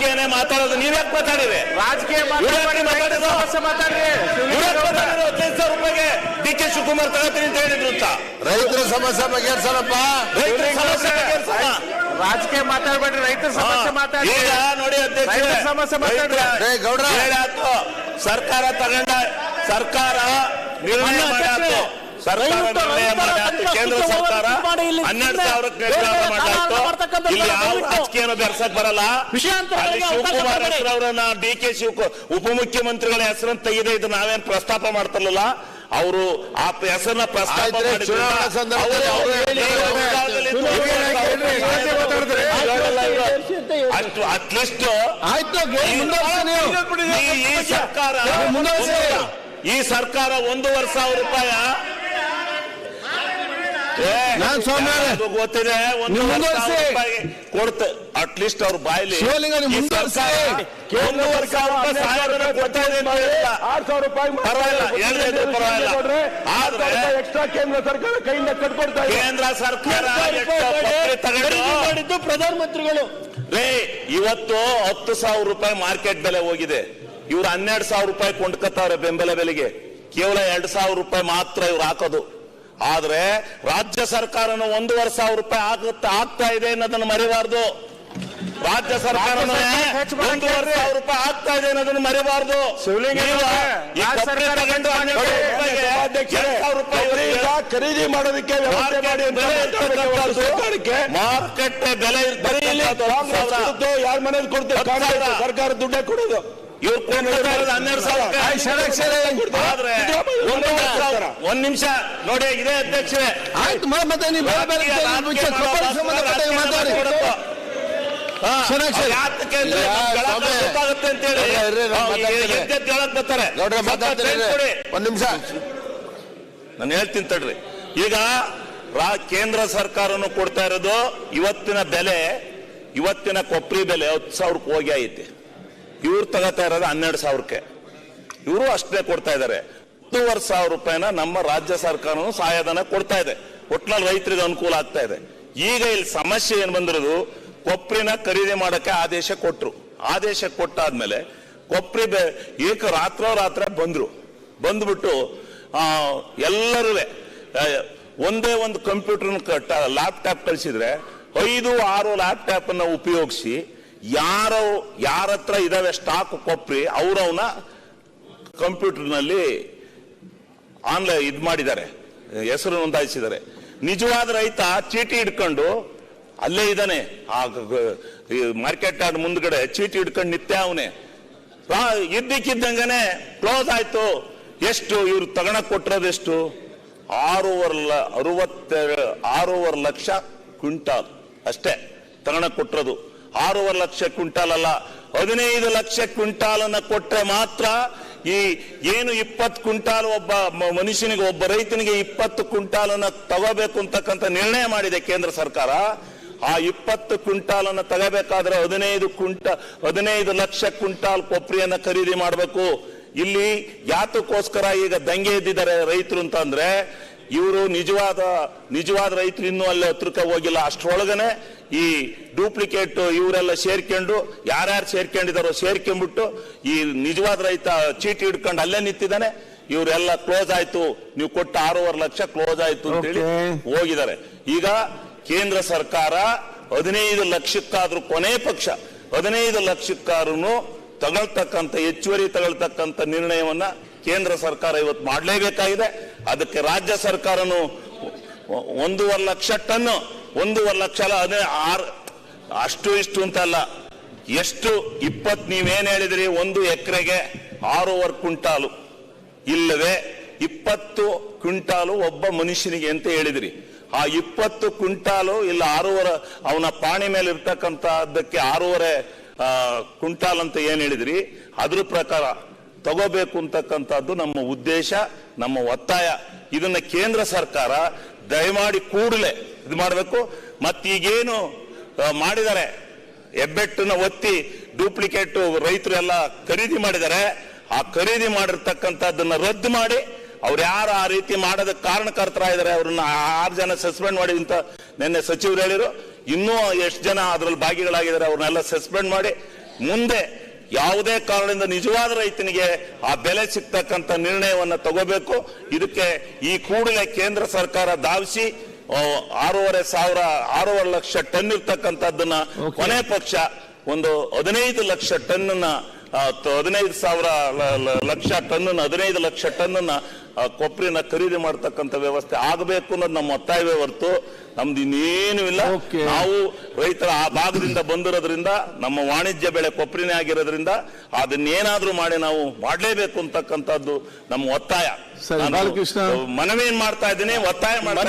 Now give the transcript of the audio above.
ರಾಜಕೀಯನೇ ಮಾತಾಡೋದು ನೀವ್ ಯಾಕೆ ಮಾತಾಡಿರಿ? ರಾಜಕೀಯ ಸಾವಿರ ರೂಪಾಯಿಗೆ ಡಿ ಕೆ ಶಿವಕುಮಾರ್ ತಗೋತೀನಿ ಅಂತ ಹೇಳಿದ್ರು ಅಂತ. ರೈತರ ಸಮಸ್ಯೆ ಬಗೆಹರಿಸಲಪ್ಪ ರೈತರ ಸಮಸ್ಯೆ. ರಾಜಕೀಯ ಮಾತಾಡ್ಬೇಡ್ರಿ ರೈತರ ಸಮಸ್ಯೆ ಮಾತಾಡಿ ಈಗ ನೋಡಿ ಅಧ್ಯಕ್ಷರೇ, ರೈತರ ಸಮಸ್ಯೆ ಮಾತಾಡ್ರಿ. ಗೌಡ್ರ. ಹೇಳಾತು. ಸರ್ಕಾರ ತಗೊಂಡ ಸರ್ಕಾರ ನಿರ್ಣಯ ಮಾಡಾತು ಕೇಂದ್ರ ಸರ್ಕಾರ ಹನ್ನೆರಡು ಸಾವಿರಕ್ಕೆ ನಿರ್ಧಾರ ಮಾಡ್ತಕ್ಕಂಥ ಇಲ್ಲಿ ಯಾವ. ರಾಜಕೀಯನ ಬೆರ್ಸಕ್ ಬರಲ್ಲ ಶಿವಕುಮಾರ್. ಹೆಸರವರನ್ನ ಡಿ ಕೆ ಶಿವಕುಮಾರ್ ಉಪಮುಖ್ಯಮಂತ್ರಿಗಳ ಹೆಸರನ್ನು ತೆಗೆದೇ ಇದು ನಾವೇನ್ ಪ್ರಸ್ತಾಪ ಮಾಡ್ತಾರಲ್ಲ ಅವರು ಆ ಹೆಸರನ್ನ ಪ್ರಸ್ತಾಪ. ಅಷ್ಟು ಅಟ್ಲೀಸ್ಟ್ ಆಯ್ತು ಈ ಸರ್ಕಾರ. ಈ ಸರ್ಕಾರ ಒಂದೂವರೆ ಸಾವಿರ ರೂಪಾಯ ನಾನ್. ಅದು ಗೊತ್ತಿದೆ ಒಂದು ಮುಂದುವರ್ಸಿ. ಕೊಡ್ತ ಅಟ್ಲೀಸ್ಟ್ ಅವ್ರ ಬಾಯಲ್ಲಿ ಶಿವಲಿಂಗ ನೀವು ಮುಂದುವರ್ಸಿ. ಸರ್ಕಾರ ಒಂದೂವರೆ ಸಾವಿರ ಕೊಡ್ತಾ ಇದೆ ಆರ್ ಸಾವಿರ ರೂಪಾಯಿ ಪರವಾಗಿಲ್ಲ, ಇದು ಪರವಾಗಿಲ್ಲ. ಆದ್ರೆ ಎಕ್ಸ್ಟ್ರಾ ಕೇಂದ್ರ ಸರ್ಕಾರ ಕೈಯಿಂದ ಕಟ್ಕೊಡ್ತಾ ಇದೆ ಕೇಂದ್ರ ಸರ್ಕಾರ ಮಾಡಿದ್ದು ಪ್ರಧಾನಮಂತ್ರಿಗಳು ರೇ ಇವತ್ತು ಹತ್ತು ಸಾವಿರ ರೂಪಾಯಿ ಮಾರ್ಕೆಟ್ ಬೆಲೆ ಹೋಗಿದೆ ಇವ್ರು ಹನ್ನೆರಡು ಸಾವಿರ ರೂಪಾಯಿ ಕೊಂಡ್ಕತ್ತವ್ರೆ ಬೆಂಬಲ ಬೆಲೆಗೆ ಕೇವಲ ಎರಡು ಸಾವಿರ ರೂಪಾಯಿ ಮಾತ್ರ ಇವ್ರು ಹಾಕೋದು ಆದ್ರೆ ರಾಜ್ಯ ಸರ್ಕಾರನು ಒಂದೂವರೆ ಸಾವಿರ ರೂಪಾಯಿ ಆಗುತ್ತೆ ಆಗ್ತಾ ಇದೆ ಅನ್ನೋದನ್ನು ಮರಿಬಾರ್ದು. ರಾಜ್ಯ ಸರ್ಕಾರ ಒಂದೂವರೆ ಸಾವಿರ ರೂಪಾಯಿ ಆಗ್ತಾ ಇದೆ ಅನ್ನೋದನ್ನ ಮರಿಬಾರ್ದು. ಖರೀದಿ ಮಾಡೋದಕ್ಕೆ ವ್ಯವಸ್ಥೆ ಮಾಡಿ ಅಂತ ಮಾತಾಡ್ಬೇಕು ಸರ್ಕಾರಕ್ಕೆ ಮಾರ್ಕೆಟ್ ಬೆಲೆ ಯಾರ ಮನೇಲಿ ಕೊಡ್ತೇವೆ. ಸರ್ಕಾರ ದುಡ್ಡೇ ಕೊಡೋದು. ಹನ್ನೆರಡು ಸಾವಿರ. ಒಂದ್ ನಿಮಿಷ ನೋಡಿ ಇದೇ ಅಧ್ಯಕ್ಷರೇ. ಆಯ್ತು ಮತ್ತೆ ನೀವು ಮಾತಾಡಿ. ಒಂದ್ ನಿಮಿಷ. ನಾನು ಹೇಳ್ತೀನಿ ತಡ್ರಿ. ಈಗ ಕೇಂದ್ರ ಸರ್ಕಾರನು ಕೊಡ್ತಾ ಇರೋದು ಇವತ್ತಿನ ಬೆಲೆ ಇವತ್ತಿನ ಕೊಬ್ಬರಿ ಬೆಲೆ ಹತ್ತು ಸಾವಿರಕ್ಕೆ ಹೋಗಿ ಐತಿ. ಇವ್ರು ತಗೋತಾ ಇರೋದು ಹನ್ನೆರಡು ಸಾವಿರಕ್ಕೆ. ಇವರು ಅಷ್ಟೇ ಕೊಡ್ತಾ ಇದ್ದಾರೆ ಹತ್ತುವರೆ ಸಾವಿರ ರೂಪಾಯಿನ ನಮ್ಮ ರಾಜ್ಯ ಸರ್ಕಾರನು ಸಹಾಯಧನ ಕೊಡ್ತಾ ಇದೆ. ಒಟ್ಟಿನಲ್ಲಿ ರೈತರಿಗೆ ಅನುಕೂಲ ಆಗ್ತಾ ಇದೆ. ಈಗ ಇಲ್ಲಿ ಸಮಸ್ಯೆ ಏನು ಬಂದಿರೋದು, ಕೊಪ್ರಿನ ಖರೀದಿ ಮಾಡಕ್ಕೆ ಆದೇಶ ಕೊಟ್ಟರು ಆದೇಶ ಕೊಟ್ಟಾದ್ಮೇಲೆ ಕೊಪ್ರಿ ಏಕ ರಾತ್ರೋರಾತ್ರಿ ಬಂದ್ರು. ಬಂದ್ಬಿಟ್ಟು ಎಲ್ಲರೂ ಒಂದೇ ಒಂದು ಕಂಪ್ಯೂಟರ್ ಲ್ಯಾಪ್ಟಾಪ್ ಕಳಿಸಿದ್ರೆ ಐದು ಆರು ಲ್ಯಾಪ್ಟಾಪನ್ನು ಉಪಯೋಗಿಸಿ ಯಾರೋ ಯಾರ ಹತ್ರ ಇದಾವೆ ಸ್ಟಾಕ್ ಕೊಪ್ಪರಿ ಅವರವನ್ನ ಕಂಪ್ಯೂಟರ್ನಲ್ಲಿ ಆನ್ಲೈನ್ ಇದು ಮಾಡಿದ್ದಾರೆ, ಹೆಸರು ನೋಂದಾಯಿಸಿದ್ದಾರೆ. ನಿಜವಾದ ರೈತ ಚೀಟಿ ಹಿಡ್ಕೊಂಡು ಅಲ್ಲೇ ಇದ್ದಾನೆ. ಆ ಮಾರ್ಕೆಟ್ ಯಾರ್ಡ್ ಮುಂದ್ಗಡೆ ಚೀಟಿ ಹಿಡ್ಕೊಂಡು ನಿತ್ಯ ಅವನೇ. ಇದ್ದಕ್ಕಿದ್ದಂಗನೆ ಕ್ಲೋಸ್ ಆಯ್ತು. ಎಷ್ಟು ಇವ್ರು ತಗೊಳಕ್ ಕೊಟ್ಟಿರೋದು ಎಷ್ಟು? ಆರೂವರೆ ಲ- ಅರವತ್ತೆರಡು ಆರೂವರೆ ಲಕ್ಷ ಕ್ವಿಂಟಾಲ್ ಅಷ್ಟೇ ತಗೊಳಕ್ ಕೊಟ್ಟಿರೋದು. ಆರೂವರೆ ಲಕ್ಷ ಕ್ವಿಂಟಾಲ್ ಅಲ್ಲ ಹದಿನೈದು ಲಕ್ಷ ಕ್ವಿಂಟಾಲ್ ಅನ್ನ ಕೊಟ್ರೆ ಮಾತ್ರ ಈ ಏನು ಇಪ್ಪತ್ತು ಕ್ವಿಂಟಾಲ್ ಒಬ್ಬ ಮನುಷ್ಯನಿಗೆ, ಒಬ್ಬ ರೈತನಿಗೆ ಇಪ್ಪತ್ತು ಕ್ವಿಂಟಾಲ್ ಅನ್ನ ತಗೋಬೇಕು ಅಂತಕ್ಕಂಥ ನಿರ್ಣಯ ಮಾಡಿದೆ ಕೇಂದ್ರ ಸರ್ಕಾರ. ಆ ಇಪ್ಪತ್ತು ಕ್ವಿಂಟಾಲ್ ಅನ್ನ ತಗೋಬೇಕಾದ್ರೆ ಹದಿನೈದು ಕ್ವಿಂಟ, ಹದಿನೈದು ಲಕ್ಷ ಕ್ವಿಂಟಾಲ್ ಕೊಪ್ರಿಯನ್ನ ಖರೀದಿ ಮಾಡಬೇಕು. ಇಲ್ಲಿ ಯಾತಕ್ಕೋಸ್ಕರ ಈಗ ದಂಗೆ ಎದ್ದಿದ್ದಾರೆ ರೈತರು ಅಂತಂದ್ರೆ, ಇವರು ನಿಜವಾದ ನಿಜವಾದ ರೈತರು ಇನ್ನೂ ಅಲ್ಲಿ ಹತ್ರಕ್ಕೆ ಹೋಗಿಲ್ಲ. ಅಷ್ಟರೊಳಗನೆ ಈ ಡೂಪ್ಲಿಕೇಟ್ ಇವರೆಲ್ಲ ಸೇರ್ಕೊಂಡು ಯಾರ್ಯಾರು ಸೇರ್ಕೊಂಡಿದಾರೋ ಸೇರ್ಕೊಂಡ್ಬಿಟ್ಟು ಈ ನಿಜವಾದ ರೈತ ಚೀಟಿ ಹಿಡ್ಕೊಂಡು ಅಲ್ಲೇ ನಿಂತಿದ್ದಾನೆ. ಇವರೆಲ್ಲ ಕ್ಲೋಸ್ ಆಯ್ತು. ನೀವು ಕೊಟ್ಟ ಆರೂವರೆ ಲಕ್ಷ ಕ್ಲೋಸ್ ಆಯ್ತು ಅಂತೇಳಿ ಹೋಗಿದ್ದಾರೆ. ಈಗ ಕೇಂದ್ರ ಸರ್ಕಾರ ಹದಿನೈದು ಲಕ್ಷಕ್ಕಾದ್ರೂ ಕೊನೆ ಪಕ್ಷ ಹದಿನೈದು ಲಕ್ಷಕ್ಕಾದ್ರೂ ತಗೊಳ್ತಕ್ಕಂಥ ಹೆಚ್ಚುವರಿ ತಗೊಳ್ತಕ್ಕಂಥ ನಿರ್ಣಯವನ್ನ ಕೇಂದ್ರ ಸರ್ಕಾರ ಇವತ್ತು ಮಾಡಲೇಬೇಕಾಗಿದೆ. ಅದಕ್ಕೆ ರಾಜ್ಯ ಸರ್ಕಾರನು ಒಂದೂವರೆ ಲಕ್ಷ ಟನ್ ಒಂದೂವರೆ ಲಕ್ಷ ಅಲ್ಲ, ಅದೇ ಆರು ಅಷ್ಟು ಇಷ್ಟು ಅಂತ ಅಲ್ಲ. ಎಷ್ಟು? ಇಪ್ಪತ್ ನೀವೇನ್ ಹೇಳಿದ್ರಿ? ಒಂದು ಎಕರೆಗೆ ಆರೂವರೆ ಕ್ವಿಂಟಾಲು. ಇಲ್ಲವೇ, ಇಪ್ಪತ್ತು ಕ್ವಿಂಟಾಲು ಒಬ್ಬ ಮನುಷ್ಯನಿಗೆ ಅಂತ ಹೇಳಿದ್ರಿ. ಆ ಇಪ್ಪತ್ತು ಕ್ವಿಂಟಾಲು, ಇಲ್ಲ ಆರೂವರೆ, ಅವನ ಪಾಣಿ ಮೇಲೆ ಇರ್ತಕ್ಕಂಥದ್ದಕ್ಕೆ ಆರೂವರೆ ಕ್ವಿಂಟಾಲ್ ಅಂತ ಏನ್ ಹೇಳಿದ್ರಿ? ಅದ್ರ ಪ್ರಕಾರ ತಗೋಬೇಕು ಅಂತಕ್ಕಂಥದ್ದು ನಮ್ಮ ಉದ್ದೇಶ, ನಮ್ಮ ಒತ್ತಾಯ. ಇದನ್ನ ಕೇಂದ್ರ ಸರ್ಕಾರ ದಯಮಾಡಿ ಕೂಡಲೇ ಇದು ಮಾಡಬೇಕು. ಮತ್ತೀಗೇನು ಮಾಡಿದ್ದಾರೆ, ಹೆಬ್ಬೆಟ್ಟನ್ನ ಒತ್ತಿ ಡೂಪ್ಲಿಕೇಟ್ ರೈತರು ಎಲ್ಲ ಖರೀದಿ ಮಾಡಿದ್ದಾರೆ. ಆ ಖರೀದಿ ಮಾಡಿರ್ತಕ್ಕಂಥದ್ದನ್ನ ರದ್ದು ಮಾಡಿ, ಅವ್ರು ಯಾರು ಆ ರೀತಿ ಮಾಡೋದಕ್ಕೆ ಕಾರಣಕರ್ತರಾಗಿದ್ದಾರೆ, ಅವ್ರನ್ನ ಆರು ಜನ ಸಸ್ಪೆಂಡ್ ಮಾಡಿ ಅಂತ ನಿನ್ನೆ ಸಚಿವರು ಹೇಳಿದ್ರು ಇನ್ನೂ ಎಷ್ಟು ಜನ ಅದ್ರಲ್ಲಿ ಭಾಗಿಗಳಾಗಿದ್ದಾರೆ, ಅವ್ರನ್ನೆಲ್ಲ ಸಸ್ಪೆಂಡ್ ಮಾಡಿ, ಮುಂದೆ ಯಾವುದೇ ಕಾರಣದಿಂದ ನಿಜವಾದ ರೈತನಿಗೆ ಆ ಬೆಲೆ ಸಿಗ್ತಕ್ಕಂಥ ನಿರ್ಣಯವನ್ನ ತಗೋಬೇಕು. ಇದಕ್ಕೆ ಈ ಕೂಡಲೇ ಕೇಂದ್ರ ಸರ್ಕಾರ ಧಾವಿಸಿ ಆರೂವರೆ ಸಾವಿರ ಆರೂವರೆ ಲಕ್ಷ ಟನ್ ಇರ್ತಕ್ಕಂಥದ್ದನ್ನ ಕೊನೆ ಪಕ್ಷ ಒಂದು ಹದಿನೈದು ಲಕ್ಷ ಟನ್ನ ಹದಿನೈದು ಸಾವಿರ ಲಕ್ಷ ಟನ್ ಹದಿನೈದು ಲಕ್ಷ ಟನ್ನ ಕೊಬ್ಬರಿನ ಖರೀದಿ ಮಾಡ್ತಕ್ಕಂಥ ವ್ಯವಸ್ಥೆ ಆಗಬೇಕು ಅನ್ನೋದು ನಮ್ಮ ಒತ್ತಾಯವೇ ಹೊರತು ನಮ್ದು ಇನ್ನೇನು ಇಲ್ಲ. ನಾವು ರೈತರ ಆ ಭಾಗದಿಂದ ಬಂದಿರೋದ್ರಿಂದ ನಮ್ಮ ವಾಣಿಜ್ಯ ಬೆಳೆ ಕೊಬ್ಬರಿನೇ ಆಗಿರೋದ್ರಿಂದ ಅದನ್ನೇನಾದ್ರೂ ಮಾಡಿ ನಾವು ಮಾಡಲೇಬೇಕು ಅಂತಕ್ಕಂಥದ್ದು ನಮ್ಮ ಒತ್ತಾಯ. ಬಾಲಕೃಷ್ಣ. ಮನವಿ ಏನ್ ಮಾಡ್ತಾ ಇದ್ದೀನಿ ಒತ್ತಾಯ ಮಾಡ್ತಾ